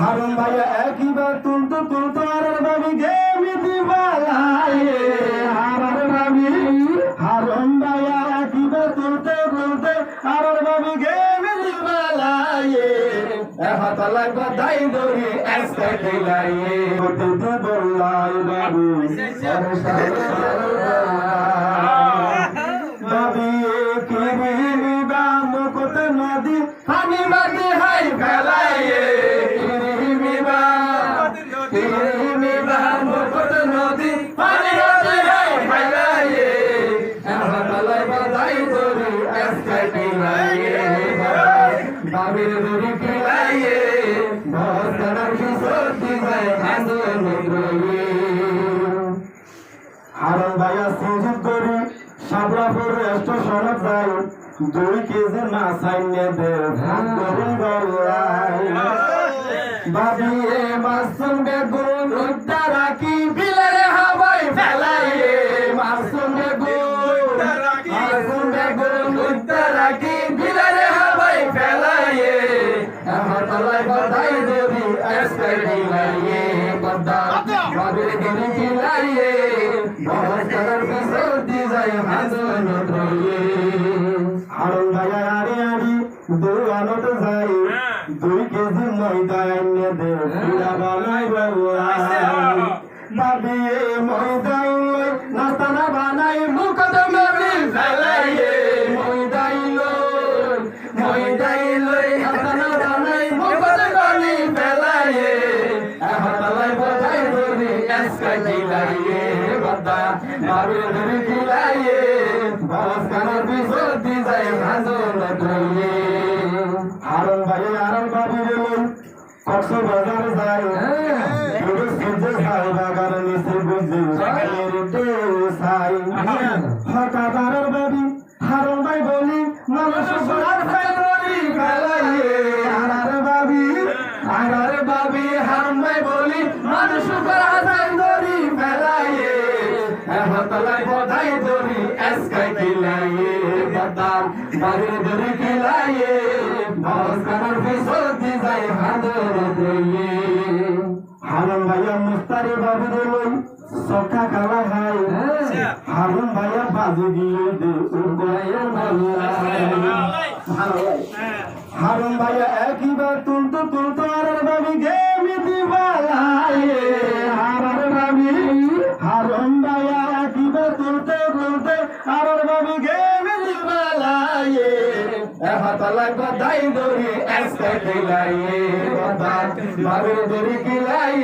হারুন ভাইয়া একইবার তুলতো তুলতো আর ভাবি গেমি দিবালায়ে আর ভাবি হারুন ভাইয়া একইবার তুলতে তুলতে আর ভাবি গেমি দিবালায়ে হাতালায় বাধাই দড়ি এসে খেলাইয়ে হতে বললাই বাবু। হারন ভাইয়া সুযোগ করি সাবরাপুর স্টেশনে যাই দুই কেজি মাছ আইনে দে ভাগ করি গলাই বাবি এ মাছ সঙ্গে উদ্দা রাখি বিলের হাওয়াই ফেলাইয়ে মাছ সঙ্গে গুণ মাছ সঙ্গে উদ্দা রাখি বিলের হাওয়াই ফেলাইয়ে আমার তলায় বধাই দেবী এসে দিলাইয়ে বদা বাবির গরি খিলাইয়ে দি যায় ভাইয়া আরে আরি দুই আনত যাই। দুই কেজি ময়দা এনে দে পুরা বানাই বাবি। ময়দা নাস্তা না বানাই বাবির ধরি খিলাইয়ে বাস কানার বিসর দি যায় ভাজন ধরিয়ে হারন ভাই আরন বাবির লই কক্স বাজার যায়। পুরো সূর্য সাই বাগার নিচে বুঝি সাইয়ের টেউ সাই। হঠাৎ আরন বাবি, হারন ভাই বলি, মানুষ সরার ফেলরি ফেলাইয়ে আরার বাবি আরার বাবি, হারন ভাই বলি, মানুষ ফেলাইয়ে হতলাই বধাই দরি এসকাই খিলাইয়ে বদাম বাড়ির দরি খিলাইয়ে বস কানার দি যায় হাদর দইয়ে। হারুন ভাইয়া মুস্তারি বাবুর লই সখা খালা খাই হারুন ভাইয়া বাজে দিয়ে দে উগায়ের হারুন ভাইয়া একইবার তুলতে আমার বাবু বাবি গেমি দিবালায়ে হাতালায় বাধাই দড়ি এসে খিলাইয়ে বাবির দড়ি খিলাই